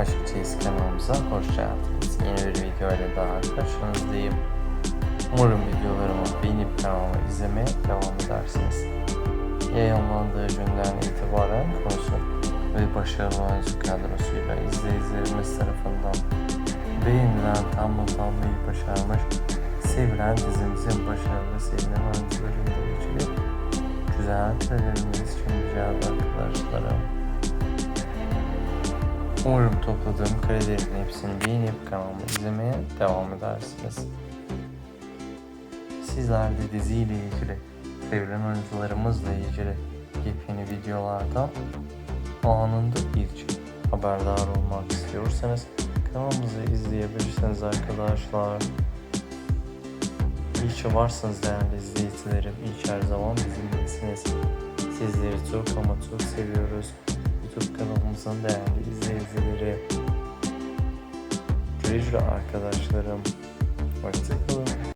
Aşkçıyız kanalımıza hoş geldiniz. Yeni bir video ile daha karşınızdayım. Umarım videolarımı beğenip kanalımı izlemeye devam edersiniz. Yayınlandığı günden itibaren konusu ve başarılı oyuncu kadrosuyla izleyicilerimiz tarafından beğenilen tamamlanmayı başarmış sevilen dizimizin başarılı sevilen oyuncularıyla ilgili güzel karelerimiz sunacağız arkadaşlarım. Umarım topladığım karelerin hepsini beğenip kanalımı izlemeye devam edersiniz. Sizler de diziyle ilgili, sevilen oyuncularımızla ilgili yepyeni videolardan anında ilk haberdar olmak istiyorsanız kanalımızı izleyebilirsiniz arkadaşlar. İyi ki varsınız değerli izleyicilerim. İyi her zaman bizimlesiniz. Sizleri çok ama çok seviyoruz. YouTube kanalımızın değerli izleyicileri. Güle arkadaşlarım. Hoşçakalın.